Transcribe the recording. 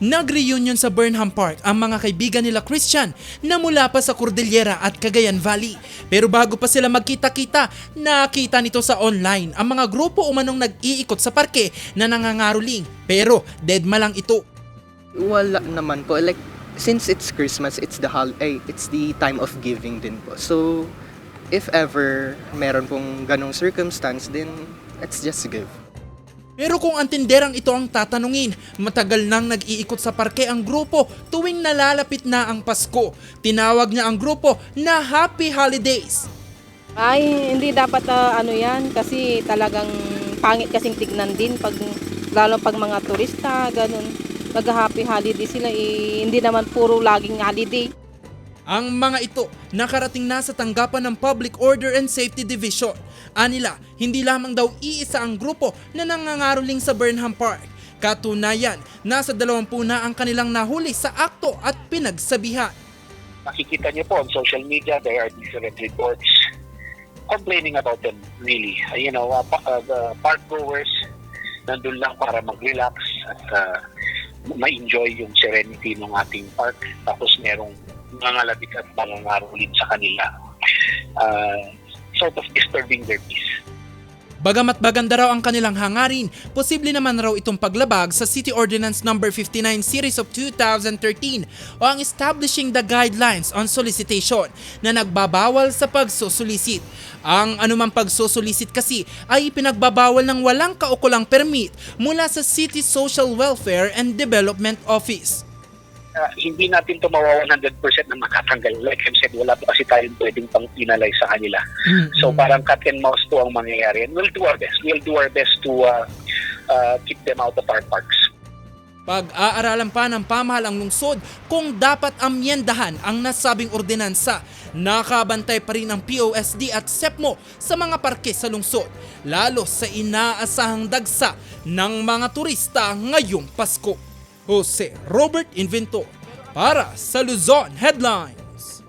Nag-reunion sa Burnham Park ang mga kaibigan nila Christian na mula pa sa Cordillera at Cagayan Valley. Pero bago pa sila magkita-kita, nakita nito sa online ang mga grupo umanong nag-iikot sa parke na nangangaroling. Pero deadma lang ito. Wala naman po. Like, since it's Christmas, it's the hol eh, it's the time of giving din po. So, if ever meron pong ganong circumstance, then let's just give. Pero kung ang tinderang ito ang tatanungin, matagal nang nag-iikot sa parke ang grupo tuwing nalalapit na ang Pasko. Tinawag niya ang grupo na Happy Holidays. Ay, hindi dapat ah, ano yan kasi talagang pangit kasing tignan din pag lalo pag mga turista, ganun. Nag-happy holiday sila, eh, hindi naman puro laging holiday. Ang mga ito nakarating na sa tanggapan ng Public Order and Safety Division. Anila, hindi lamang daw iisa ang grupo na nangangaroling sa Burnham Park. Katunayan, nasa dalawampu na ang kanilang nahuli sa akto at pinagsabihan. nakikita niyo po on social media, there are different reports complaining about them really. Uh, You know, uh, uh, the park goers nandun lang para mag-relax at uh, ma-enjoy yung serenity ng ating park. Tapos merong mga labit at mangangarulin sa kanila. Uh, sort of disturbing their peace. Bagamat baganda raw ang kanilang hangarin, posible naman raw itong paglabag sa City Ordinance No. 59 Series of 2013 o ang Establishing the Guidelines on Solicitation na nagbabawal sa pagsusulisit. Ang anumang pagsusulisit kasi ay pinagbabawal ng walang kaukulang permit mula sa City Social Welfare and Development Office. Uh, hindi natin to mawa 100% na makatanggal. Like I said, wala pa kasi tayong pwedeng pang penalize sa kanila. So parang cat and mouse to ang mangyayari. And we'll do our best. We'll do our best to uh, uh, keep them out of our parks. Pag-aaralan pa ng pamahalang lungsod kung dapat amyendahan ang nasabing ordinansa. Nakabantay pa rin ang POSD at SEPMO sa mga parke sa lungsod, lalo sa inaasahang dagsa ng mga turista ngayong Pasko. Jose Robert Inventor para sa Luzon Headline.